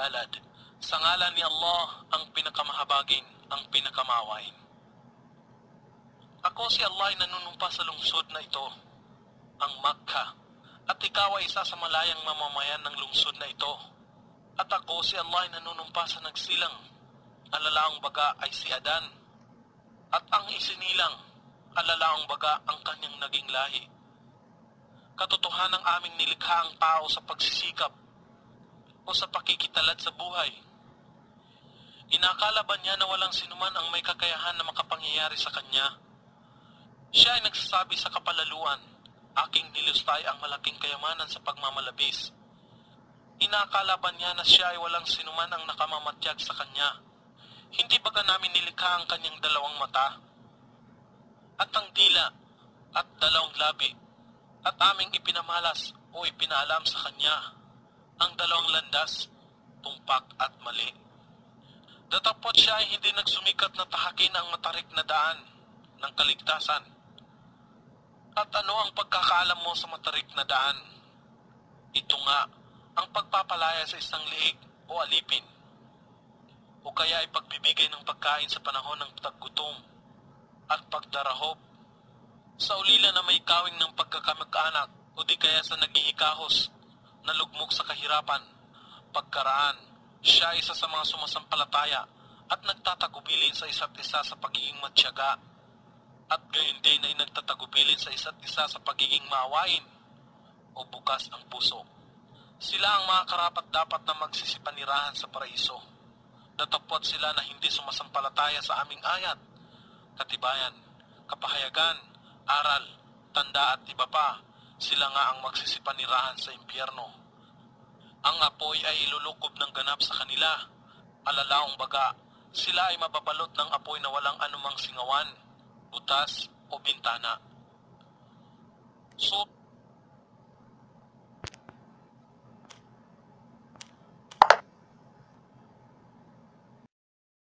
balad. Sa ngalan ni Allah, ang pinakamahabagin, ang pinakamawain. Ako si Allah ay nanunumpa sa lungsod na ito, ang Makkah, at ikaw ay isa sa malayang mamamayan ng lungsod na ito. At ako si Allah ay nanunumpa sa nagsilang, alalaang baga ay si Adan, at ang isinilang, alalaang baga ang kanyang naging lahi. Katotohanan ng aming nilikha ang tao sa pagsisikap o sa pakikitalad sa buhay. Inakala ba niya na walang sinuman ang may kakayahan na makapangyayari sa kanya? Siya ay nagsasabi sa kapalaluan, aking nilustay ang malaking kayamanan sa pagmamalabis. Inakala ba niya na siya ay walang sinuman ang nakamamatyag sa kanya? Hindi baga namin nilikha ang kanyang dalawang mata? At ang dila at dalawang labi at aming ipinamalas o ipinaalam sa kanya ang dalawang landas, tumpak at mali. Datapot siya ay hindi nagsumikat na tahakin ang matarik na daan ng kaligtasan. At ano ang pagkakaalam mo sa matarik na daan? Ito nga, ang pagpapalaya sa isang liig o alipin. O kaya ay pagbibigay ng pagkain sa panahon ng taggutom at pagdarahop. Sa ulila na may kawing ng pagkakamag-anak o di kaya sa nagihikahos na lugmok sa kahirapan, pagkaraan, siya isa sa mga sumasampalataya at nagtatagubilin sa isa't isa sa pagiging matyaga at gayon din ay nagtatagubilin sa isa't isa sa pagiging maawain o bukas ang puso. Sila ang mga karapat dapat na magsisipanirahan sa paraiso. Datapot sila na hindi sumasampalataya sa aming ayat, katibayan, kapahayagan, aral, tanda at iba pa, sila nga ang magsisipanirahan sa impyerno. Ang apoy ay ilulukob ng ganap sa kanila. Alalaong baga, sila ay mababalot ng apoy na walang anumang singawan, butas o bintana. So,